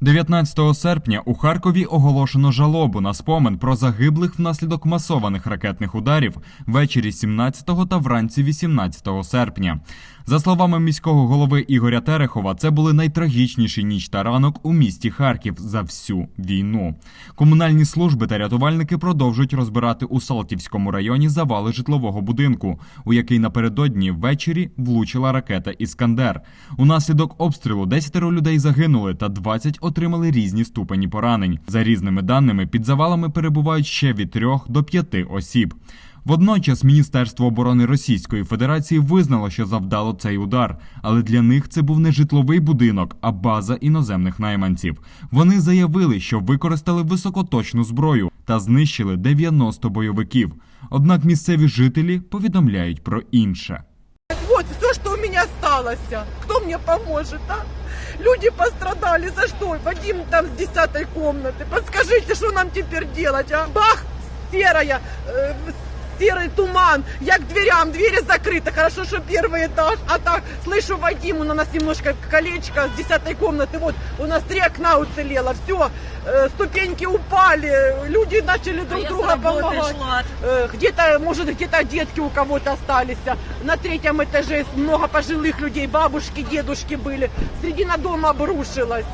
19 серпня у Харкові оголошено жалобу на спомин про загиблих внаслідок масованих ракетних ударів ввечері 17 та вранці 18 серпня. За словами міського голови Ігоря Терехова, це були найтрагічніші ніч та ранок у місті Харків за всю війну. Комунальні служби та рятувальники продовжують розбирати у Салтівському районі завали житлового будинку, у який напередодні ввечері влучила ракета Іскандер. Унаслідок обстрілу 10 людей загинули та 20 отримали різні ступені поранень. За різними даними, під завалами перебувають ще від 3 до 5 осіб. Водночас Міністерство оборони Російської Федерації визнало, що завдало цей удар, але для них це був не житловий будинок, а база іноземних найманців. Вони заявили, що використали високоточну зброю та знищили 90 бойовиків. Однак місцеві жителі повідомляють про інше. У меня осталось. Кто мне поможет, а? Люди пострадали. За что? Вадим там с десятой комнаты. Подскажите, что нам теперь делать, а? Бах! Серая, э, серый туман. Я к дверям, двери закрыты. Хорошо, что первый этаж. А так, слышу Вадим, у нас немножко колечко с десятой комнаты. Вот, у нас три окна уцелело. Все, ступеньки упали. Люди начали друг я с друга работы помогать. шла. Э, где-то, может, где-то детки у кого-то остались. На третьем этаже много пожилых людей, бабушки, дедушки были. Середина дома обрушилась.